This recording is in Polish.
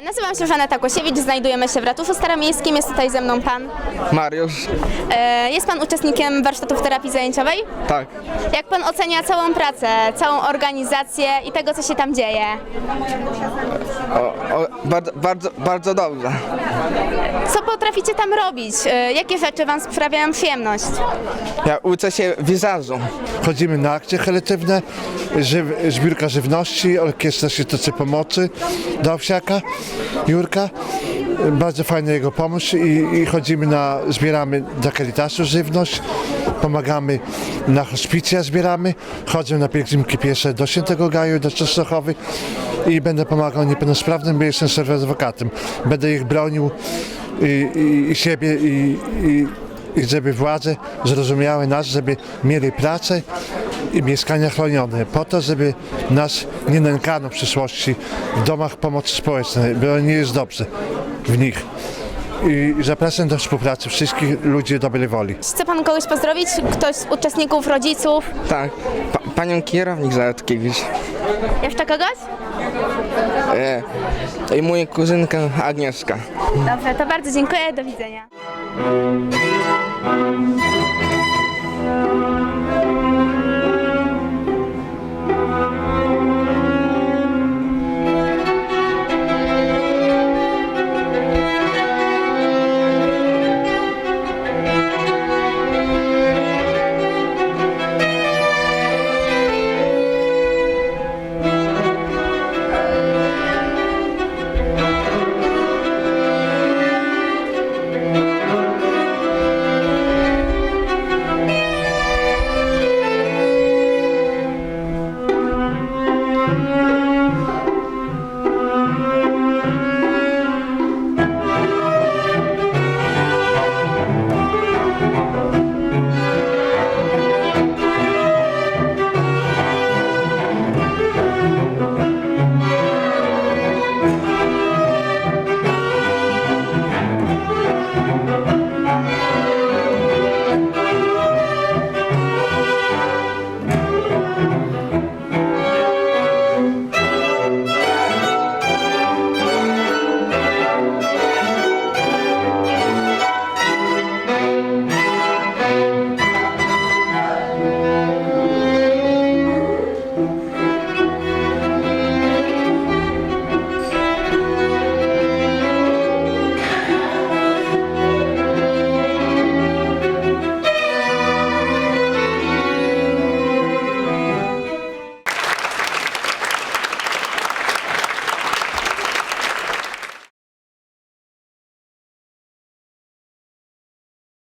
Nazywam się Żaneta Kłosiewicz, znajdujemy się w ratuszu staromiejskim, jest tutaj ze mną pan. Mariusz, E, Jest pan uczestnikiem warsztatów terapii zajęciowej? tak. Jak pan ocenia całą pracę, całą organizację i tego, co się tam dzieje? O, o, bardzo, bardzo, bardzo dobrze. Co potraficie tam robić? E, Jakie rzeczy wam sprawiają przyjemność? Ja uczę się wizażu. Chodzimy na akcje charytatywne, żyw, zbiórka żywności, orkiestra Świętocy Pomocy do Owsiaka, Jurka. Bardzo fajny jego pomysł i, i chodzimy na, zbieramy dla Caritasu żywność, pomagamy na hospicja zbieramy, chodzę na pielgrzymki piesze do Świętego Gaju, do Częstochowy i będę pomagał niepełnosprawnym, bo jestem serwis adwokatem. Będę ich bronił i, i, i siebie i, i i żeby władze zrozumiały nas, żeby mieli pracę mieszkania chronione, po to, żeby nas nie nękano w przyszłości w domach pomocy społecznej, bo nie jest dobrze w nich. I zapraszam do współpracy wszystkich ludzi dobrej woli. Chce pan kogoś pozdrowić? Ktoś z uczestników, rodziców? Tak. Pa, panią kierownik Zaradkiewicz. Jeszcze kogoś? E, I moja kuzynka Agnieszka. Dobrze, to bardzo dziękuję, do widzenia.